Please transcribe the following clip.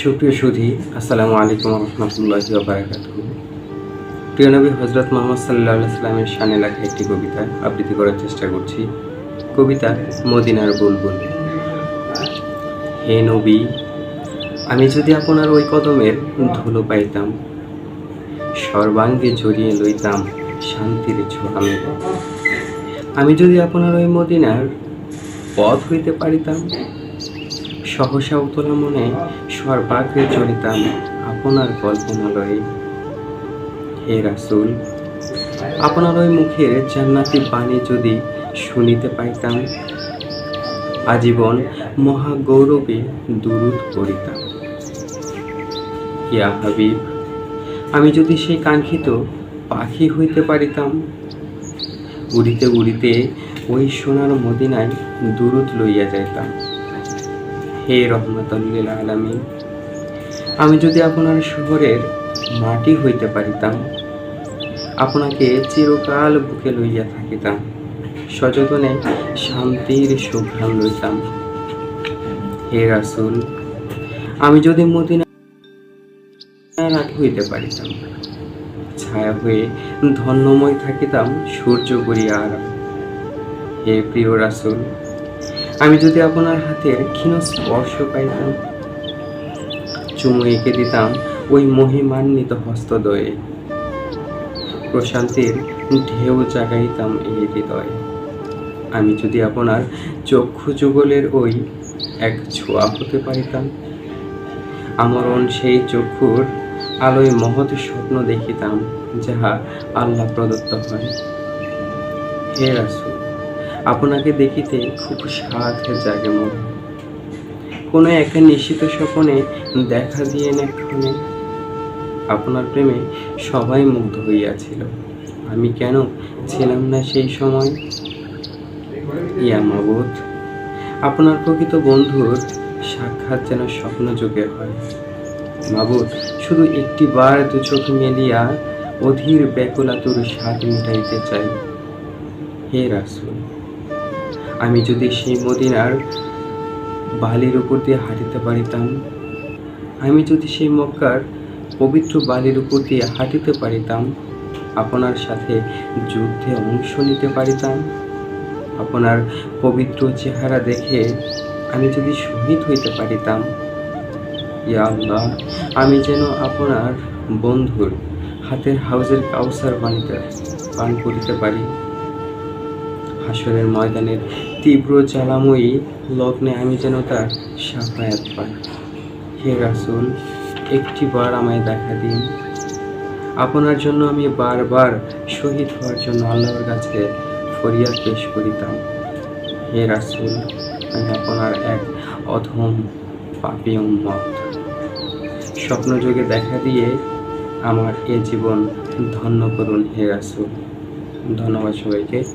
সুপ্রিয় সুধী, আসসালামু আলাইকুম রহমতুল্লাহ বারাকাত প্রিয় নবী হজরত মোহাম্মদ সাল্লাহ সাল্লামের শানে লেখা একটি কবিতা আবৃত্তি করার চেষ্টা করছি। কবিতা মদিনার বুলবুল। হে নবী, আমি যদি আপনার ওই কদমের ধুলো পাইতাম, সর্বাঙ্গে জড়িয়ে লইতাম শান্তির ছোঁয়া আমি যদি আপনার ওই মদিনার পথ হইতে পারিতাম সহসা উতলা মনে সর্বাগ্রে চলিতাম আপনার কল্পনালয়ে হে রাসুল আপনার ওই মুখের জান্নাতি বাণী যদি শুনিতে পাইতাম, আজীবন মহাগৌরবে দুরুদ করিতাম। ইয়া হাবিব, আমি যদি সেই কাঙ্ক্ষিত পাখি হইতে পারিতাম, উড়িতে উড়িতে ওই সোনার মদিনায় দুরুদ লইয়া যাইতাম। হে রহমতুল্লিল আলমী আমি যদি আপনার শহরের মাটি হইতে পারিতাম, আপনাকে চিরকাল বুকে লইয়া থাকিতাম, সযতনে শান্তির সুঘ্রাণ লইতাম। হে রাসুল, আমি যদি মদিনা হইতে পারিতাম, ছায়া হয়ে ধন্যময় থাকিতাম, সূর্য করিয়া আরাম। হে প্রিয় রাসুল আমি যদি আপনার হাতের ক্ষীণ স্পর্শ পাইতাম, চুমু এঁকে দিতাম ওই মহিমান্বিত হস্তদয়ে, প্রশান্তির ঢেউ জাগাইতাম এই হৃদয়ে। আমি যদি আপনার চক্ষু যুগলের ওই এক ছোঁয়া হতে পারিতাম, আমরণ সেই চক্ষুর আলোয় মহৎ স্বপ্ন দেখিতাম, যাহা আল্লাহ প্রদত্ত হয়। হে রাসুল আপনাকে দেখিতে খুব স্বাদ জাগে মনে। কোনো একটা নিশ্চিত স্বপনে দেখা দিয়ে নেক্ষণে আপনার প্রেমে সবাই মুগ্ধ হইয়াছিল। আমি কেন ছিলাম না সেই সময়? ইয়া মবুদ আপনার প্রকৃত বন্ধুর সাক্ষাৎ যেন স্বপ্ন যোগে হয়। মাবুদ শুধু একটি বার দু চোখ মেলিয়া অধীর ব্যাকুলাতুর স্বাদ মিটাইতে চাই। হে রাসুল আমি যদি সেই মদিনার বালির উপর দিয়ে হাঁটিতে পারিতাম, আমি যদি সেই মক্কার পবিত্র বালির উপর দিয়ে হাঁটিতে পারিতাম, আপনার সাথে যুদ্ধে অংশ নিতে পারিতাম। আপনার পবিত্র চেহারা দেখে আমি যদি শহীদ হইতে পারিতাম, ইয়া আল্লাহ, আমি যেন আপনার বন্ধুর হাতের হাউজের কাউসার পানিতে পান করিতে পারি। হাসরের ময়দানের তীব্র জ্বালাময়ী লগ্নে আমি যেন তার সাফায়াত পাই। হে রাসুল একটি বার আমায় দেখা দিন। আপনার জন্য আমি বারবার শহীদ হওয়ার জন্য আল্লাহর কাছে ফরিয়াদ পেশ করিতাম। হে রাসুল, আমি আপনার এক অধম পাপি উম্মত। স্বপ্নযোগে দেখা দিয়ে আমার এ জীবন ধন্য করুন হে রাসুল। ধন্যবাদ সবাইকে।